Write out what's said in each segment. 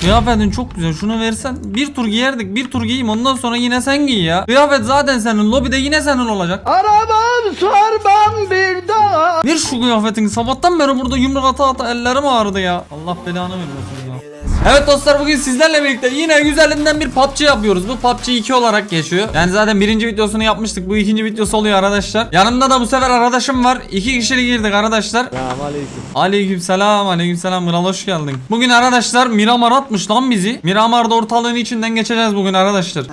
Kıyafetin çok güzel. Şunu versen bir tur giyerdik. Bir tur giyeyim ondan sonra yine sen giy ya. Kıyafet zaten senin. Lobide yine senin olacak. Arabam sormam bir daha. Ver şu kıyafetini. Sabahtan beri burada yumruk ata ata ellerim ağrıdı ya. Allah belanı vermesin. Evet dostlar bugün sizlerle birlikte yine güzelinden bir PUBG yapıyoruz. Bu PUBG 2 olarak geçiyor. Yani zaten birinci videosunu yapmıştık. Bu ikinci videosu oluyor arkadaşlar. Yanımda da bu sefer arkadaşım var. İki kişilik girdik arkadaşlar. Selamünaleyküm. Aleyküm selam aleyküm selam Kral hoş geldin. Bugün arkadaşlar Miramar atmış lan bizi. Miramar'da ortalığın içinden geçeceğiz bugün arkadaşlar.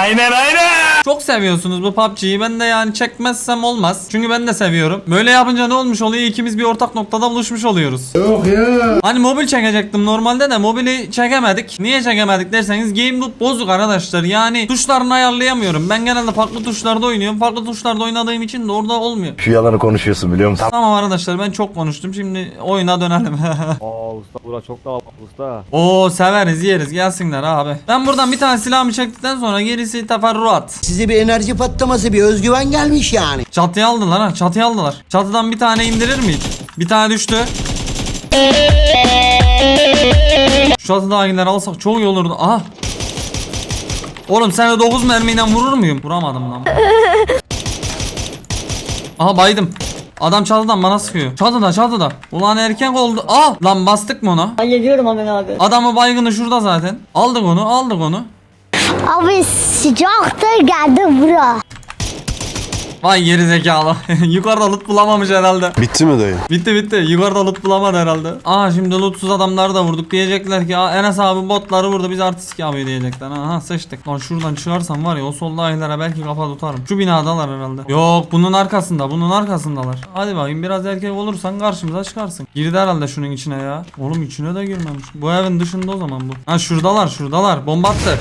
aynen aynen. Çok seviyorsunuz bu PUBG'yi. Ben de yani çekmezsem olmaz. Çünkü ben de seviyorum. Böyle yapınca ne olmuş oluyor? İkimiz bir ortak noktada buluşmuş oluyoruz. Yok ya. Hani mobil çekecektim normalde de mobili çekemedik. Niye çekemedik derseniz game loop bozuk arkadaşlar. Yani tuşlarını ayarlayamıyorum. Ben genelde farklı tuşlarda oynuyorum. Farklı tuşlarda oynadığım için de orada olmuyor. Şu yalanı konuşuyorsun biliyor musun? Tamam arkadaşlar ben çok konuştum. Şimdi oyuna dönelim. Aa usta bura çok da usta. Oo severiz yeriz gelsinler abi. Ben buradan bir tane silahımı çektikten sonra gerisi teferruat. Size bir enerji patlaması, bir özgüven gelmiş yani. Çatıya aldılar ha çatıya aldılar. Çatıdan bir tane indirir mi hiç? Bir tane düştü. Şu çatıdakileri alsak çok iyi olurdu. Aha. Oğlum seni 9 mermiyle vurur muyum? Vuramadım lan. Aha baydım. Adam çatıdan bana sıkıyor. Çatıda çatıda. Ulan erken oldu. Ah lan bastık mı ona? Hallediyorum hemen abi. Adamı baygını şurada zaten. Aldık onu aldık onu. Abi sıcaktır geldi bura. Vay geri zekalı. Yukarıda loot bulamamış herhalde. Bitti mi dayı? Bitti bitti. Yukarıda loot bulamadı herhalde. Aa şimdi lootsuz adamları da vurduk. Diyecekler ki "Aa, Enes abi botları vurdu biz artistik yapıyor diyecekler. Aha sıçtık. Lan şuradan çıkarsam var ya o solda aylara belki kafa tutarım. Şu binadalar herhalde. Yok bunun arkasında bunun arkasındalar. Hadi bakayım biraz erkek olursan karşımıza çıkarsın. Girdi herhalde şunun içine ya. Oğlum içine de girmemiş. Bu evin dışında o zaman bu. Ha şuradalar şuradalar. Bomba attı.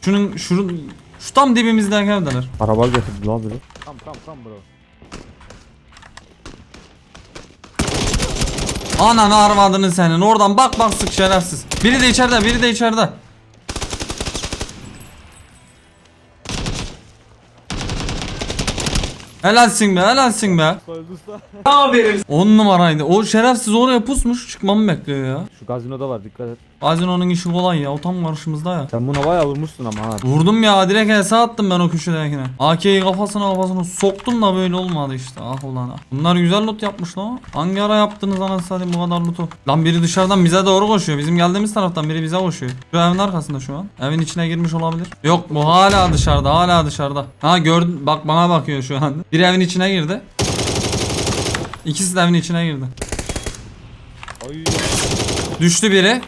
Şunun şunun şu tam dibimizdeki evdeler. Araba getirdi lan biri. Tam tam tam bro. Ananı arvadını senin. Oradan bak bak sık şerefsiz. Biri de içeride, biri de içeride. Helalsin be, helalsin be. Öldü usta. 10 numaraydı. O şerefsiz oraya pusmuş. Çıkmamı bekliyor ya. Şu gazinoda var dikkat et. Gazino'nun işi kolay ya. O tam karşımızda ya. Sen buna bayağı vurmuşsun ama ha. Vurdum ya direkt hesa attım ben o köşedekine. AK'yi kafasına kafasına soktum da böyle olmadı işte. Ah ulan ah. Bunlar güzel loot yapmış lan. Hangi ara yaptınız anasını satayım bu kadar loot'u? Lan biri dışarıdan bize doğru koşuyor. Bizim geldiğimiz taraftan biri bize koşuyor. Şu evin arkasında şu an. Evin içine girmiş olabilir. Yok bu hala dışarıda hala dışarıda. Ha gördün bak bana bakıyor şu an. Bir evin içine girdi. İkisi de evin içine girdi. Ay. Düştü biri.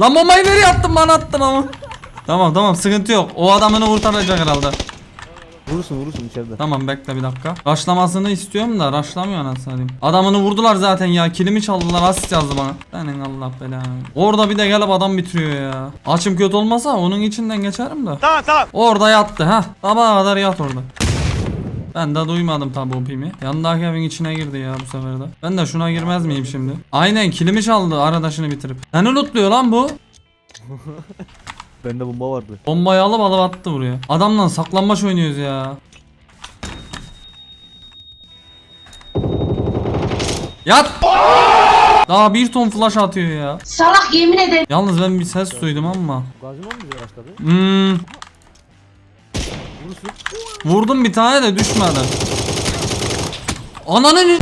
Lan bombayı nereye attın bana attın ama. Tamam tamam sıkıntı yok. O adamını kurtaracak herhalde. Vurursun vurursun içeride. Tamam bekle bir dakika. Raşlamasını istiyorum da raşlamıyor anasını satayım. Adamını vurdular zaten ya. Kilimi çaldılar asist yazdı bana. Senin Allah belanı. Orada bir de gelip adam bitiriyor ya. Açım kötü olmasa onun içinden geçerim de. Tamam tamam. Orada yattı ha. Sabaha kadar yat orada. Ben de duymadım tabi o pimi. Yanındaki evin içine girdi ya bu sefer de. Ben de şuna girmez miyim şimdi? Aynen kilimi çaldı arkadaşını bitirip. Seni lootluyor lan bu. Bende bomba vardı. Bombayı alıp alıp attı buraya. Adamla saklanmaç oynuyoruz ya. Yat! Daha bir ton flash atıyor ya. Salak yemin ederim. Yalnız ben bir ses duydum ama. Gazino mu bize başladı? Hmm, Vurursun. vurdum bir tane de düşmedi. Ananı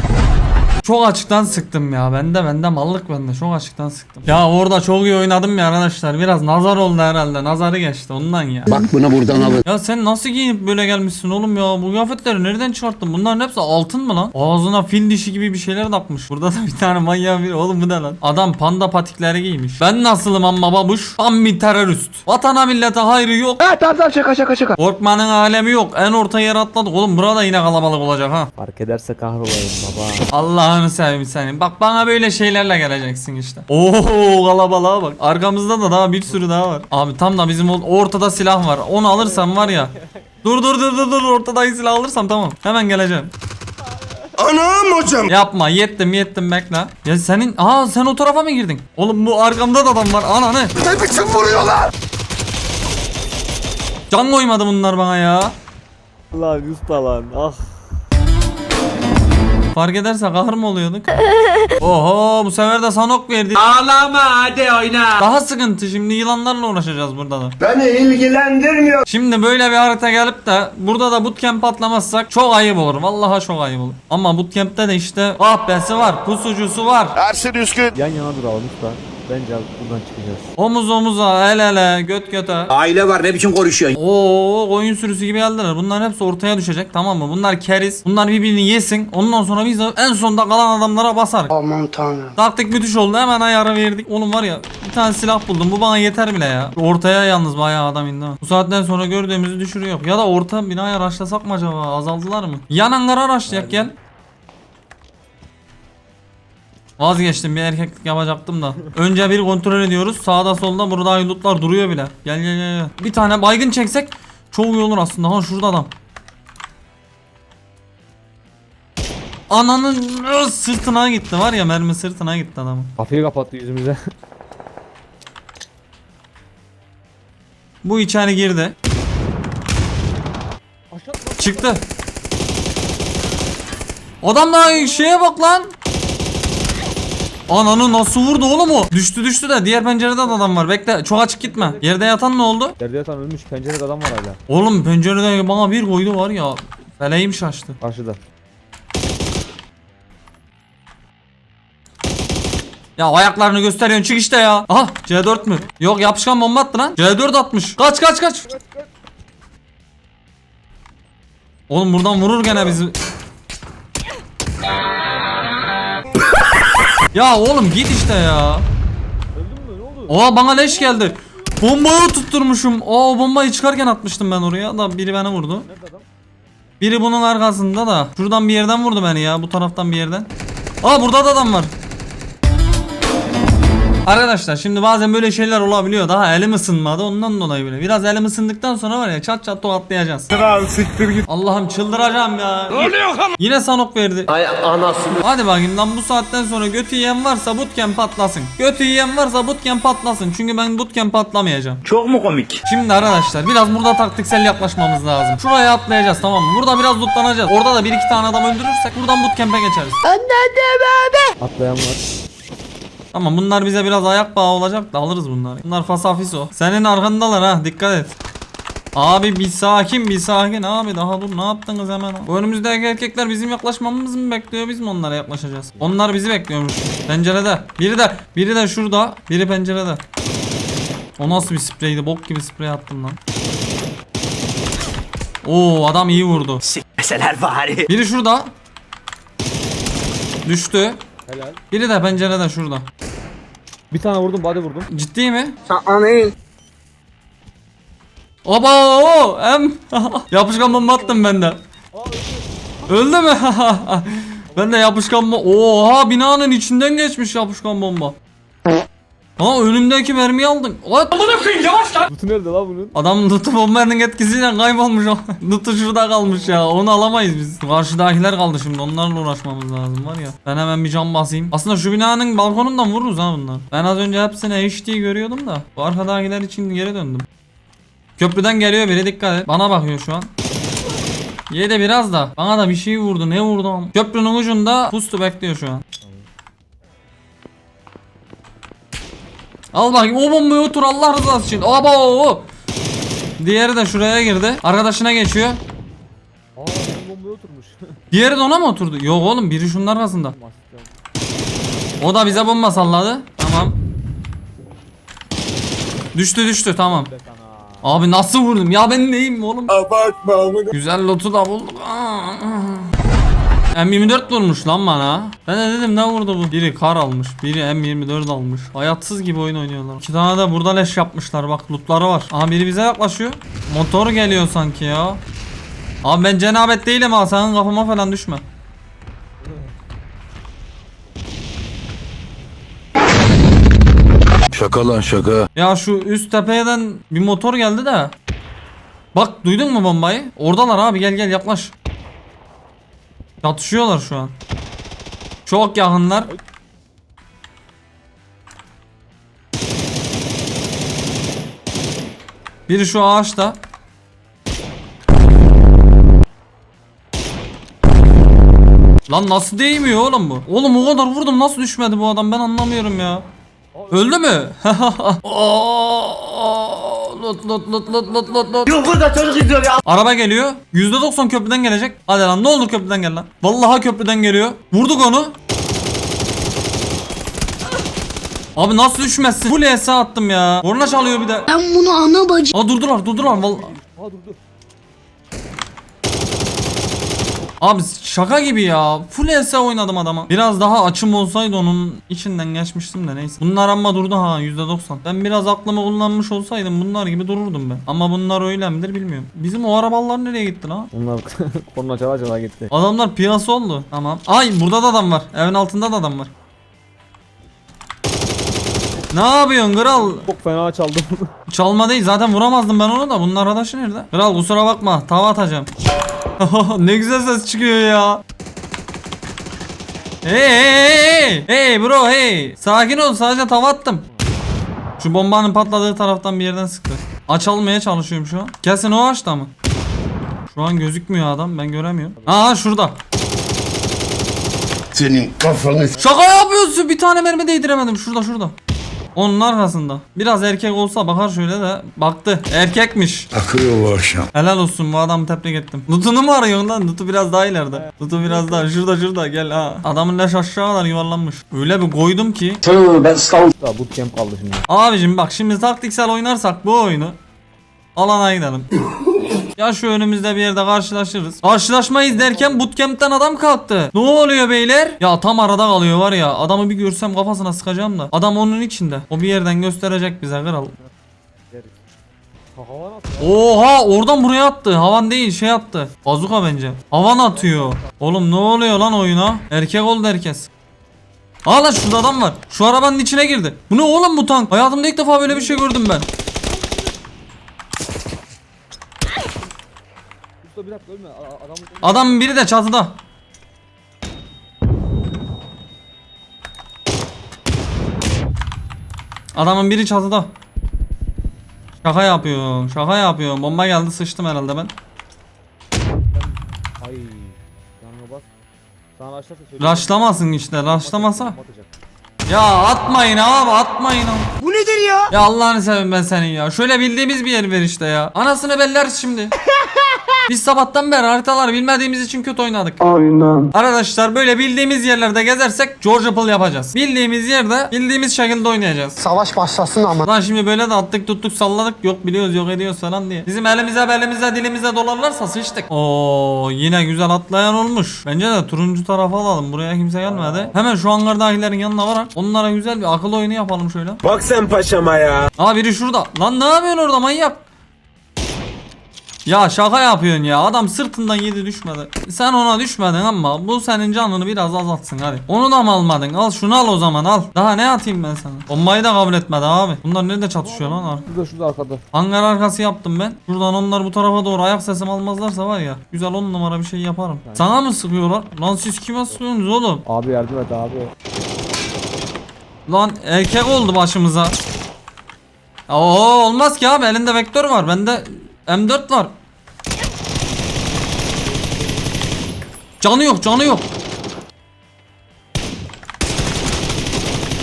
çok açıktan sıktım ya. Bende bende mallık bende. Çok açıktan sıktım. Ya orada çok iyi oynadım ya arkadaşlar. Biraz nazar oldu herhalde. Nazarı geçti ondan ya. Bak bunu buradan alın. Ya sen nasıl giyinip böyle gelmişsin oğlum ya? Bu kıyafetleri nereden çıkarttın? Bunların hepsi altın mı lan? Ağzına fil dişi gibi bir şeyler takmış. Burada da bir tane manyak bir oğlum bu ne lan? Adam panda patikleri giymiş. Ben nasılım amma babuş? Tam bir terörist. Vatana millete hayrı yok. Ha tamam tamam şaka şaka şaka. Korkmanın alemi yok. En orta yer atladık. Oğlum burada yine kalabalık olacak ha. Fark ederse kahrolayım baba. Allah'ını seveyim seni. Bak bana böyle şeylerle geleceksin işte. Oo kalabalığa bak. Arkamızda da daha bir sürü daha var. Abi tam da bizim ortada silah var. Onu alırsam var ya. Dur dur dur dur dur ortadaki silah alırsam tamam. Hemen geleceğim. Anam hocam. Yapma yettim yettim bekle. Ya senin aa sen o tarafa mı girdin? Oğlum bu arkamda da adam var. Ana ne? Ne biçim vuruyorlar? Can koymadı bunlar bana ya. lan usta lan ah. Fark ederse kahır mı oluyorduk? Oho bu sefer de sanok verdi. Ağlama hadi oyna. Daha sıkıntı şimdi yılanlarla uğraşacağız burada da. Beni ilgilendirmiyor. Şimdi böyle bir harita gelip de burada da bootcamp atlamazsak çok ayıp olur. Vallahi çok ayıp olur. Ama bootcamp'te de işte kahpesi var, pusucusu var. Ersin Üskün. Yan yana duralım usta. Bence buradan çıkacağız. Omuz omuza, el ele, göt göte. Aile var ne biçim konuşuyorsun? Oo koyun sürüsü gibi geldiler. Bunların hepsi ortaya düşecek tamam mı? Bunlar keriz. Bunlar birbirini yesin. Ondan sonra biz de en sonda kalan adamlara basarız. Aman tanrım. Taktik müthiş oldu. Hemen ayarı verdik. Oğlum var ya bir tane silah buldum. Bu bana yeter bile ya. Ortaya yalnız bayağı adam indi. Bu saatten sonra gördüğümüzü düşürüyor. Ya da orta binaya araçlasak mı acaba? Azaldılar mı? Yan hangara araçlayak gel. Vazgeçtim bir erkeklik yapacaktım da. Önce bir kontrol ediyoruz. Sağda solda burada haydutlar duruyor bile. Gel gel gel. Bir tane baygın çeksek çok iyi olur aslında. Ha şurada adam. Ananın sırtına gitti var ya mermi sırtına gitti adamın. Kapıyı kapattı yüzümüze. Bu içeri girdi. Çıktı. Adam da şeye bak lan. Ananı nasıl vurdu oğlum o? Düştü düştü de diğer pencerede de adam var. Bekle çok açık gitme. Yerde yatan ne oldu? Yerde yatan ölmüş pencerede adam var hala. Oğlum pencerede bana bir koydu var ya. Feleğim şaştı. Karşıda. Ya ayaklarını gösteriyorsun çık işte ya. Aha C4 mü? Yok yapışkan bomba attı lan. C4 atmış. Kaç kaç kaç. Oğlum buradan vurur gene bizi. Ya oğlum git işte ya. Öldün mü ne oldu? Oha bana leş geldi. Bombayı tutturmuşum. Aa bombayı çıkarken atmıştım ben oraya da biri beni vurdu. Nerede adam? Biri bunun arkasında da. Şuradan bir yerden vurdu beni ya bu taraftan bir yerden. Aa burada da adam var. Arkadaşlar şimdi bazen böyle şeyler olabiliyor. Daha elim ısınmadı ondan dolayı bile. Biraz elim ısındıktan sonra var ya çat çat tokatlayacağız. Allah'ım çıldıracağım ya. Yine sanok verdi. Ay anasını. Hadi bakayım lan bu saatten sonra götü yiyen varsa bootcamp patlasın. Götü yiyen varsa bootcamp patlasın. Çünkü ben bootcamp patlamayacağım. Çok mu komik? Şimdi arkadaşlar biraz burada taktiksel yaklaşmamız lazım. Şuraya atlayacağız tamam mı? Burada biraz lootlanacağız. Orada da bir iki tane adam öldürürsek buradan bootcamp'e geçeriz. Atlayan var. Tamam bunlar bize biraz ayak bağı olacak da alırız bunları. Bunlar fasafis o. Senin arkandalar ha dikkat et. Abi bir sakin bir sakin abi daha dur ne yaptınız hemen? Bu önümüzdeki erkekler bizim yaklaşmamızı mı bekliyor biz mi onlara yaklaşacağız? Onlar bizi bekliyormuş. Pencerede. Biri de biri de şurada. Biri pencerede. O nasıl bir spreydi? Bok gibi sprey attım lan. Oo adam iyi vurdu. Meseler bari. Biri şurada. Düştü. Helal. Biri de pencerede şurada. Bir tane vurdum body vurdum. Ciddi mi? Oba o em yapışkan bomba attım ben de. Öldü mü? ben de yapışkan bomba. Oha binanın içinden geçmiş yapışkan bomba. Ha önümdeki mermiyi aldın. What? Kutu nerede lan bunun? Adam Lutu bombanın etkisiyle kaybolmuş o. Lutu şurada kalmış ya. Onu alamayız biz. Karşıdakiler kaldı şimdi. Onlarla uğraşmamız lazım var ya. Ben hemen bir cam basayım. Aslında şu binanın balkonundan vururuz ha bunlar. Ben az önce hepsini HD görüyordum da. Bu arkadakiler için geri döndüm. Köprüden geliyor biri dikkat et. Bana bakıyor şu an. Ye de biraz da. Bana da bir şey vurdu. Ne vurdu? am- Köprünün ucunda pustu bekliyor şu an. Al bakayım o bombayı otur Allah rızası için. Abo. Diğeri de şuraya girdi. Arkadaşına geçiyor. Aa bombaya oturmuş. Diğeri de ona mı oturdu? Yok oğlum biri şunun arkasında. O da bize bomba salladı. Tamam. Düştü düştü tamam. Abi nasıl vurdum ya ben neyim oğlum? Güzel lotu da bulduk. Aa, aa. M24 vurmuş lan bana. Ben de dedim ne vurdu bu? Biri kar almış, biri M24 almış. Hayatsız gibi oyun oynuyorlar. İki tane de burada leş yapmışlar bak lootları var. Aha biri bize yaklaşıyor. Motor geliyor sanki ya. Abi ben cenabet değilim ha sakın kafama falan düşme. Şaka lan şaka. Ya şu üst tepeden bir motor geldi de. Bak duydun mu bombayı? Oradalar abi gel gel yaklaş. Çatışıyorlar şu an. Çok yakınlar. Biri şu ağaçta. Lan nasıl değmiyor oğlum bu? Oğlum o kadar vurdum nasıl düşmedi bu adam ben anlamıyorum ya. Öldü mü? Lot lot lot lot lot lot lot. Yok burada çocuk izliyor ya. Araba geliyor. %90 köprüden gelecek. Hadi lan ne olur köprüden gel lan. Vallahi köprüden geliyor. Vurduk onu. Abi nasıl düşmezsin? Full ES attım ya. Korna çalıyor bir de. Ben bunu ana bacı. Aa durdular durdular vallahi. Aa dur Abi şaka gibi ya. Full ES oynadım adama. Biraz daha açım olsaydı onun içinden geçmiştim de neyse. Bunlar ama durdu ha %90. Ben biraz aklımı kullanmış olsaydım bunlar gibi dururdum ben. Ama bunlar öyle midir bilmiyorum. Bizim o arabalar nereye gitti lan? Onlar korna çala çala gitti. Adamlar piyasa oldu. Tamam. Ay burada da adam var. Evin altında da adam var. Ne yapıyorsun kral? Çok fena çaldım. Çalma değil zaten vuramazdım ben onu da. Bunun arkadaşı nerede? Kral kusura bakma tava atacağım. ne güzel ses çıkıyor ya. Hey hey hey hey bro hey sakin ol sadece tava attım. Şu bombanın patladığı taraftan bir yerden sıktı. Açılmaya çalışıyorum şu an. Kesin o ağaçta mı? Şu an gözükmüyor adam ben göremiyorum. Aa şurada. Senin kafanı Şaka yapıyorsun bir tane mermi değdiremedim şurada şurada. Onun arkasında. Biraz erkek olsa bakar şöyle de baktı. Erkekmiş. akıyor bu akşam. Helal olsun bu adamı tebrik ettim. Nutunu mu arıyorsun lan? Nutu biraz daha ileride. Nutu biraz daha şurada şurada gel ha. Adamın leş aşağı kadar yuvarlanmış. Öyle bir koydum ki. Daha bootcamp kaldı şimdi. Abicim bak şimdi taktiksel oynarsak bu oyunu alana gidelim. ya şu önümüzde bir yerde karşılaşırız. Karşılaşmayız derken bootcamp'ten adam kalktı. Ne oluyor beyler? Ya tam arada kalıyor var ya. Adamı bir görsem kafasına sıkacağım da. Adam onun içinde. O bir yerden gösterecek bize kral. Oha oradan buraya attı. Havan değil şey attı. Bazuka bence. Havan atıyor. Oğlum ne oluyor lan oyuna? Erkek oldu herkes. Aa lan şurada adam var. Şu arabanın içine girdi. Bu ne oğlum bu tank? Hayatımda ilk defa böyle bir şey gördüm ben. Usta bir dakika ölme. A- a- Adamın Adamın biri de çatıda. Adamın biri çatıda. Şaka yapıyor. Şaka yapıyor. Bomba geldi sıçtım herhalde ben. Ay. Canına bas. Sana raşlarsa söyle. Raşlamasın işte. Raşlamasa. Ya atmayın abi atmayın abi. Bu nedir ya? Ya Allah'ını seveyim ben senin ya. Şöyle bildiğimiz bir yer ver işte ya. Anasını belleriz şimdi. Biz sabahtan beri haritaları bilmediğimiz için kötü oynadık. Aynen. Arkadaşlar böyle bildiğimiz yerlerde gezersek George Apple yapacağız. Bildiğimiz yerde bildiğimiz şekilde oynayacağız. Savaş başlasın ama. Lan şimdi böyle de attık tuttuk salladık yok biliyoruz yok ediyoruz falan diye. Bizim elimize belimize dilimize dolarlarsa sıçtık. Oo yine güzel atlayan olmuş. Bence de turuncu tarafa alalım. Buraya kimse gelmedi. Hemen şu hangardakilerin yanına varak onlara güzel bir akıl oyunu yapalım şöyle. Bak sen paşama ya. Aa biri şurada. Lan ne yapıyorsun orada manyak? Ya şaka yapıyorsun ya. Adam sırtından yedi düşmedi. Sen ona düşmedin ama bu senin canını biraz azaltsın hadi. Onu da mı almadın? Al şunu al o zaman al. Daha ne atayım ben sana? Bombayı da kabul etmedi abi. Bunlar nerede çatışıyor lan? ar- Şurada şurada arkada. Hangar arkası yaptım ben. Şuradan onlar bu tarafa doğru ayak sesimi almazlarsa var ya. Güzel on numara bir şey yaparım. Sana mı sıkıyorlar? Lan siz kime sıkıyorsunuz oğlum? Abi yardım et abi. Lan erkek oldu başımıza. Oo olmaz ki abi elinde vektör var. Bende M4 var. Canı yok, canı yok.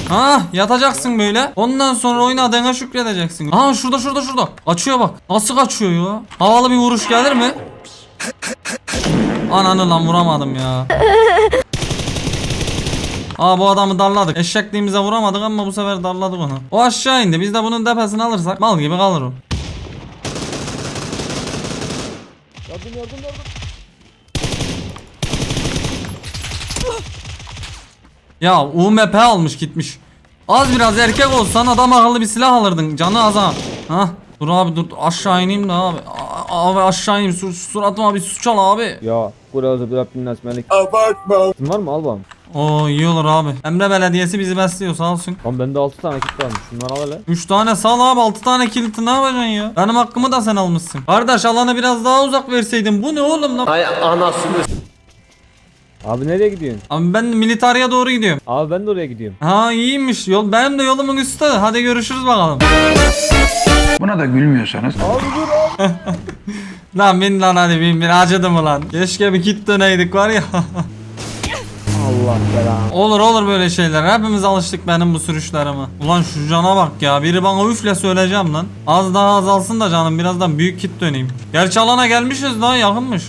Ha yatacaksın böyle. Ondan sonra oynadığına şükredeceksin. Ha şurada şurada şurada. Açıyor bak. Nasıl kaçıyor ya? Havalı bir vuruş gelir mi? Ananı lan vuramadım ya. Aa bu adamı darladık. Eşekliğimize vuramadık ama bu sefer darladık onu. O aşağı indi. Biz de bunun tepesini alırsak mal gibi kalır o. Yardım yardım. Ya UMP almış gitmiş. Az biraz erkek olsan adam akıllı bir silah alırdın. Canı az ha. Hah. Dur abi dur aşağı ineyim de abi. A- abi aşağı ineyim. Sur suratıma bir su çal abi. Ya burada bir Rabbin nasmelik. Abartma. Var mı al bana. Oo iyi olur abi. Emre Belediyesi bizi besliyor sağ olsun. Lan bende 6 tane kit varmış. Şunları al hele. 3 tane sal abi 6 tane kiliti ne yapacaksın ya? Benim hakkımı da sen almışsın. Kardeş alanı biraz daha uzak verseydin. Bu ne oğlum lan? Ay anasını. Abi nereye gidiyorsun? Abi ben militariye doğru gidiyorum. Abi ben de oraya gidiyorum. Ha iyiymiş. Yol benim de yolumun üstü. Hadi görüşürüz bakalım. Buna da gülmüyorsanız Lan bin lan hadi bin bin acıdı mı lan? Keşke bir kit döneydik var ya. Allah belanı. Olur olur böyle şeyler. Hepimiz alıştık benim bu sürüşlerime. Ulan şu cana bak ya. Biri bana üfle söyleyeceğim lan. Az daha azalsın da canım. Birazdan büyük kit döneyim. Gerçi alana gelmişiz lan yakınmış.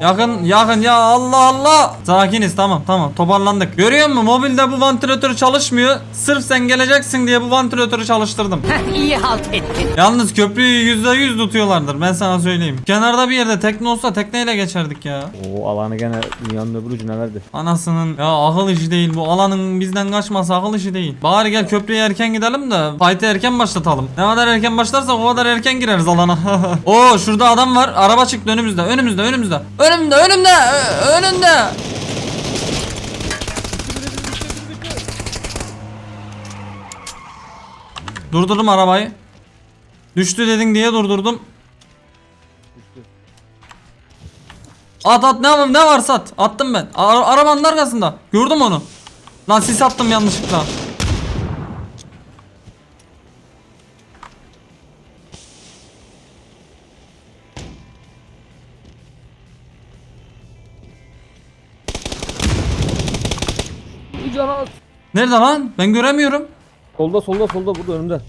Yakın yakın ya Allah Allah. Sakiniz tamam tamam toparlandık. Görüyor musun mobilde bu vantilatör çalışmıyor. Sırf sen geleceksin diye bu vantilatörü çalıştırdım. İyi halt ettin. Yalnız köprüyü yüzde yüz tutuyorlardır ben sana söyleyeyim. Kenarda bir yerde tekne olsa tekneyle geçerdik ya. Oo alanı gene dünyanın öbür ucuna verdi. Anasının ya akıl işi değil bu alanın bizden kaçması akıl işi değil. Bari gel köprüye erken gidelim de fight'ı erken başlatalım. Ne kadar erken başlarsak o kadar erken gireriz alana. Oo şurada adam var araba çıktı önümüzde önümüzde önümüzde. Önümde önümde önünde. Durdurdum arabayı. Düştü dedin diye durdurdum. At at ne yapayım ne varsa at. Attım ben. Ara- arabanın arkasında. Gördüm onu. Lan sis attım yanlışlıkla. Nerede lan? Ben göremiyorum. Solda solda solda burada önümde.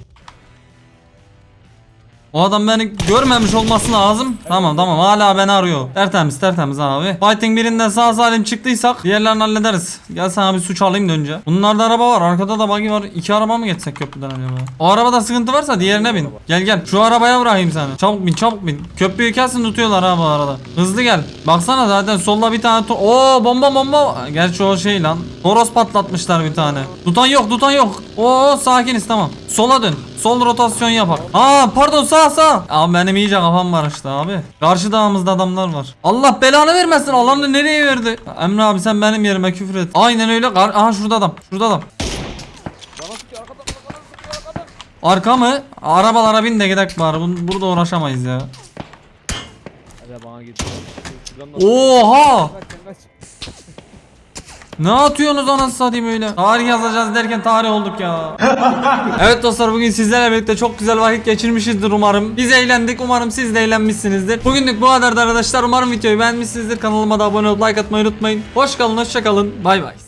O adam beni görmemiş olması lazım. Tamam tamam hala beni arıyor. Tertemiz tertemiz abi. Fighting birinden sağ salim çıktıysak diğerlerini hallederiz. Gel sana bir suç alayım da önce. Bunlarda araba var. Arkada da buggy var. İki araba mı geçsek köprüden acaba? O arabada sıkıntı varsa diğerine bin. Gel gel. Şu arabaya bırakayım seni. Çabuk bin çabuk bin. Köprüyü kesin tutuyorlar ha arada. Hızlı gel. Baksana zaten solda bir tane Oo bomba bomba. Gerçi o şey lan. Toros patlatmışlar bir tane. Tutan yok tutan yok. Oo sakiniz tamam. Sola dön. Sol rotasyon yapak. Aa pardon sağ sağ. Abi benim iyice kafam var işte abi. Karşı dağımızda adamlar var. Allah belanı vermesin. Alanı nereye verdi? Emre abi sen benim yerime küfür et. Aynen öyle. Aha şurada adam. Şurada adam. Arka mı? Arabalara bin de gidelim bari. Burada uğraşamayız ya. Hadi bana git. Şuradan da Oha! Ne atıyorsunuz anasını satayım öyle? Tarih yazacağız derken tarih olduk ya. evet dostlar bugün sizlerle birlikte çok güzel vakit geçirmişizdir umarım. Biz eğlendik umarım siz de eğlenmişsinizdir. Bugünlük bu kadardı arkadaşlar. Umarım videoyu beğenmişsinizdir. Kanalıma da abone olup like atmayı unutmayın. Hoş kalın hoşça kalın. Bay bay.